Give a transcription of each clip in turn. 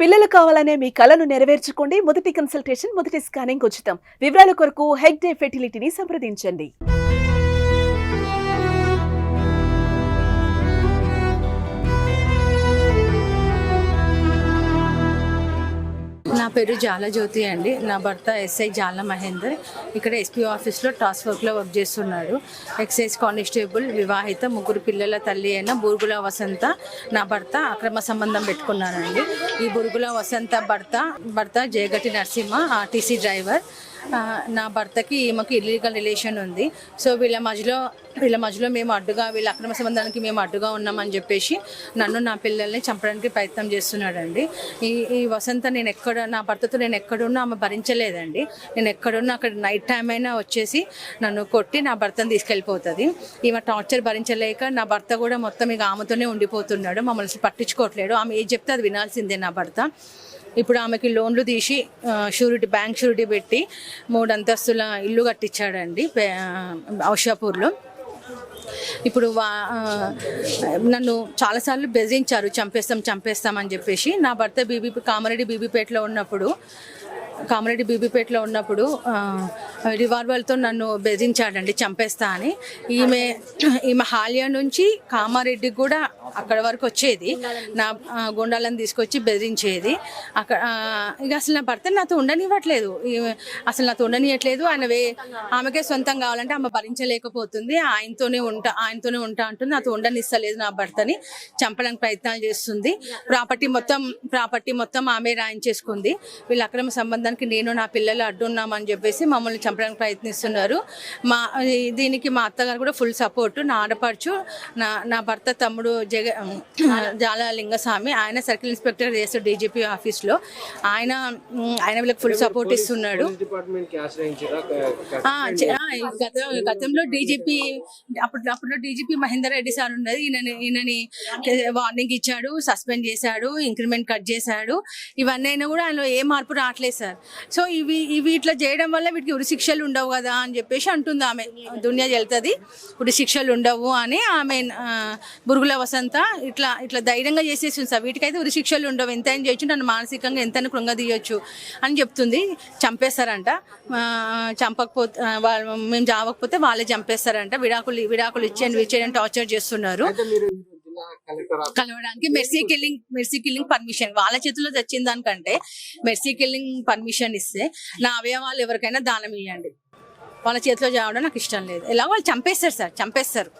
పిల్లలు కావాలనే మీ కలను నెరవేర్చుకోండి. మొదటి కన్సల్టేషన్ మొదటి స్కానింగ్ ఉచితం. వివరాల కొరకు హెగ్ డే ఫెర్టిలిటీని సంప్రదించండి. పేరు పేరు జాలజ్యోతి అండి. నా భర్త ఎస్ఐ జాల మహేందర్. ఇక్కడ ఎస్పీ ఆఫీస్లో టాస్క్ వర్క్లో వర్క్ చేస్తున్నాడు. ఎక్సైజ్ కానిస్టేబుల్ వివాహిత ముగ్గురు పిల్లల తల్లి అయిన బురుగుల వసంత నా భర్త అక్రమ సంబంధం పెట్టుకున్నానండి ఈ బురుగుల వసంత భర్త భర్త జయగటి నరసింహ ఆర్టీసీ డ్రైవర్ నా భర్తకి ఈమెకు ఇల్లీగల్ రిలేషన్ ఉంది. సో వీళ్ళ మధ్యలో వీళ్ళ మధ్యలో మేము అడ్డుగా వీళ్ళ అక్రమ సంబంధానికి మేము అడ్డుగా ఉన్నామని చెప్పేసి నన్ను నా పిల్లల్ని చంపడానికి ప్రయత్నం చేస్తున్నాడండి. ఈ ఈ వసంత నేను ఎక్కడ నా భర్తతో నేను ఎక్కడున్నా ఆమె భరించలేదండి. నేను ఎక్కడున్నా అక్కడ నైట్ టైం అయినా వచ్చేసి నన్ను కొట్టి నా భర్తను తీసుకెళ్ళిపోతుంది. ఈమె టార్చర్ భరించలేక నా భర్త కూడా మొత్తం ఇక ఆమెతోనే ఉండిపోతున్నాడు. మమ్మల్ని పట్టించుకోవట్లేడు ఆమె ఏది చెప్తే అది వినాల్సిందే నా భర్త. ఇప్పుడు ఆమెకి లోన్లు తీసి షూరిటీ బ్యాంక్ షూరిటీ పెట్టి మూడు అంతస్తుల ఇల్లు కట్టించాడండి పే- ఔషాపూర్లో ఇప్పుడు వా నన్ను చాలాసార్లు బెదిరించారు చంపేస్తాం చంపేస్తాం అని చెప్పేసి. నా భర్త బీబీ కామారెడ్డి బీబీపేటలో ఉన్నప్పుడు కామారెడ్డి బీబీపేటలో ఉన్నప్పుడు రివాల్వర్తో నన్ను బెదిరించాడండి చంపేస్తా అని. ఈమె ఈమె హాలియా నుంచి కామారెడ్డికి కూడా అక్కడ వరకు వచ్చేది. నా గుండాలను తీసుకొచ్చి బెదిరించేది. అక్కడ ఇక అసలు నా భర్త నాతో ఉండనివ్వట్లేదు. అసలు నాతో ఉండనివ్వట్లేదు ఆయన వే ఆమెకే సొంతం కావాలంటే ఆమె భరించలేకపోతుంది. ఆయనతోనే ఉంటా ఆయనతోనే ఉంటా అంటుంది. నాతో ఉండనిస్తలేదు నా భర్తని. చంపడానికి ప్రయత్నాలు చేస్తుంది. ప్రాపర్టీ మొత్తం ప్రాపర్టీ మొత్తం ఆమె రాయించేసుకుంది. వీళ్ళ అక్రమ సంబంధానికి నేను నా పిల్లలు అడ్డున్నామని చెప్పేసి మమ్మల్ని చంపడానికి ప్రయత్నిస్తున్నారు. మా దీనికి మా అత్తగారు కూడా ఫుల్ సపోర్టు. నా ఆడపడుచు నా నా భర్త తమ్ముడు జగ జాల లింగస్వామి ఆయన సర్కిల్ ఇన్స్పెక్టర్ చేస్తాడు డీజీపీ ఆఫీస్లో. ఆయన ఆయన వీళ్ళకి ఫుల్ సపోర్ట్ ఇస్తున్నాడు. గత గతంలో డీజీపీ అప్పుడు అప్పుడు డీజీపీ మహేందర్ రెడ్డి సార్ ఉన్నది. ఈయనని ఈయనని వార్నింగ్ ఇచ్చాడు సస్పెండ్ చేశాడు ఇంక్రిమెంట్ కట్ చేశాడు. ఇవన్నీ అయినా కూడా ఆయనలో ఏ మార్పు రావట్లేదు సార్. సో ఇవి ఇవి ఇట్లా చేయడం వల్ల వీటికి ఉరి శిక్షలు ఉండవు కదా అని చెప్పేసి అంటుంది ఆమె. దునియా వెళ్తుంది ఉరి శిక్షలు ఉండవు అని ఆమె బురుగుల వసంత ఇట్లా ఇట్లా ధైర్యంగా చేసేసింది సార్. వీటికైతే ఉరి శిక్షలు ఉండవు. ఎంత అయినా చేయొచ్చు నన్ను మానసికంగా ఎంతైనా కృంగదీయొచ్చు అని చెప్తుంది. చంపేస్తారంట. చంపకపోతే వాళ్ళు మేము చావకపోతే వాళ్ళే చంపేస్తారంట. విడాకులు విడాకులు ఇచ్చేయండి ఇచ్చేయని టార్చర్ చేస్తున్నారు. కలవడానికి mercy killing mercy killing permission. వాళ్ళ చేతిలో తెచ్చిన దానికంటే మెర్సీ కిల్లింగ్ పర్మిషన్ ఇస్తే నా అవయవాలు ఎవరికైనా దానం ఇవ్వండి వాళ్ళ చేతిలో చావడం నాకు ఇష్టం లేదు. ఎలా వాళ్ళు చంపేస్తారు సార్ చంపేస్తారు.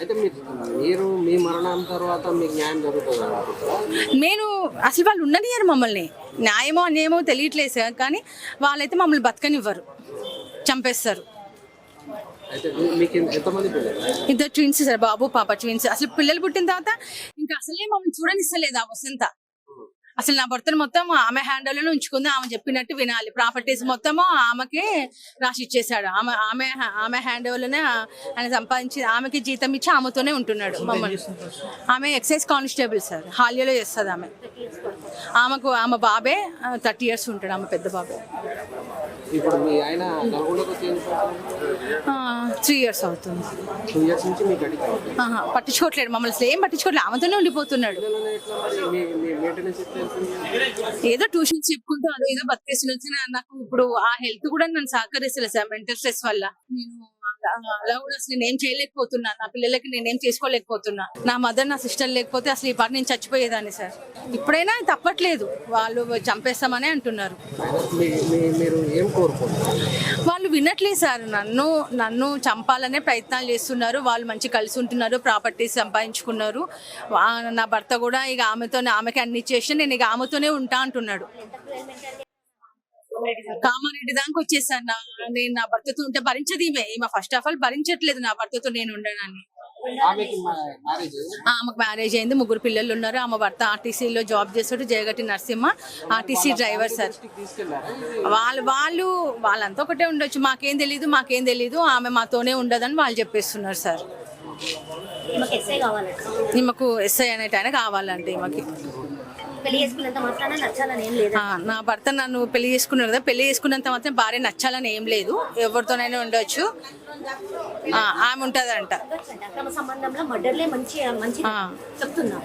అయితే మీరు మీరు మీ మరణం తర్వాత మీకు న్యాయం జరుగుతుంది? అనుకుంటారా? నేను అసలు వాళ్ళు ఉండనియరు మమ్మల్ని. న్యాయమో అన్యాయమో తెలియట్లేదు సార్ కానీ వాళ్ళైతే మమ్మల్ని బతకనివ్వరు. చంపేస్తారు. ఇద్దరు ట్విన్స్ సార్ బాబు పాప ట్విన్స్ అసలు పిల్లలు పుట్టిన తర్వాత ఇంకా అసలే మమ్మల్ని చూడనిస్తలేదు ఆ వసంత. అసలు నా భర్తను మొత్తం ఆమె హ్యాండల్లో ఉంచుకుంది ఆమె చెప్పినట్టు వినాలి. ప్రాపర్టీస్ మొత్తము ఆమెకే రాసి ఇచ్చేసాడు ఆమె ఆమె ఆమె హ్యాండ్ ఓవర్లోనే ఆయన సంపాదించి ఆమెకి జీతం ఇచ్చి ఆమెతోనే ఉంటున్నాడు మమ్మల్ని. ఆమె ఎక్సైజ్ కానిస్టేబుల్ సార్. హాలియాలో చేస్తుంది ఆమె. ఆమెకు ఆమె బాబే థర్టీ ఇయర్స్ ఉంటాడు ఆమె పెద్ద బాబే. ఇప్పుడు మీ ఆయన నల్గొండకు త్రీ ఇయర్స్ అవుతుంది. టూ ఇయర్స్ నుంచి మీకు అడిగి ఆహా, పట్టించుకోవట్లేడు మమ్మల్ని అసలు ఏం పట్టించుకోవట్లేదు ఆమెతోనే ఉండిపోతున్నాడు? ఏదో ట్యూషన్స్ చెప్పుకుంటూ అదో ఏదో బతికేస్తున్నా నాకు ఇప్పుడు ఆ హెల్త్ కూడా నన్ను సహకరిస్తలేదు సార్ మెంటల్ స్ట్రెస్ వల్ల. నేను అలా- కూడా అసలు నేనేం చేయలేకపోతున్నా నా పిల్లలకి నేనేం చేసుకోలేకపోతున్నా నా మదర్ నా సిస్టర్ లేకపోతే అసలు ఈ పాట నేను చచ్చిపోయేదాన్ని సార్. ఇప్పుడైనా తప్పట్లేదు. వాళ్ళు చంపేస్తామని అంటున్నారు. వాళ్ళు వినట్లేదు సార్. నన్ను నన్ను చంపాలనే ప్రయత్నాలు చేస్తున్నారు. వాళ్ళు మంచి కలిసి ఉంటున్నారు ప్రాపర్టీస్ సంపాదించుకున్నారు. నా భర్త కూడా ఇక ఆమెతోనే ఆమెకి అన్ని చేసి నేను ఇక ఆమెతోనే ఉంటా అంటున్నాడు. కామారెడ్డి దాకా వచ్చేసాను. నా నేను నా భర్తతో ఉంటే భరించదు ఈమె ఈమె ఫస్ట్ ఆఫ్ ఆల్ భరించట్లేదు నా భర్తతో నేను ఉండడాన్ని ఆమెకి మ్యారేజ్ ఆ, ఆమెకు మ్యారేజ్ అయింది. ముగ్గురు పిల్లలు ఉన్నారు. ఆమె భర్త ఆర్టీసీలో జాబ్ చేస్తాడు. Jayagatti Narasimha RTC driver sir. వాళ్ళు వాళ్ళు వాళ్ళంతా ఒకటే ఉండొచ్చు. మాకేం తెలీదు మాకేం తెలీదు. ఆమె మాతోనే ఉండదని వాళ్ళు చెప్పేస్తున్నారు సార్. మాకు ఎస్ఐ కావాలంట. ఈమెకు ఎస్ఐ అనేట ఆయన కావాలంటే ఈమెకి. పెళ్ళి చేసుకున్నంత మాత్రాన నచ్చాలని ఏం లేదు. ఆ, నా భర్త నన్ను పెళ్ళి చేసుకున్నాను కదా పెళ్ళి చేసుకున్నంత మాత్రం భార్య నచ్చాలని ఏం లేదు. ఎవరితోనైనా ఉండొచ్చు. ఆ, ఆమె ఉంటుందంట. అక్రమ సంబంధంలో మర్డర్లే మంచి మంచి ఆ. చెప్తున్నా.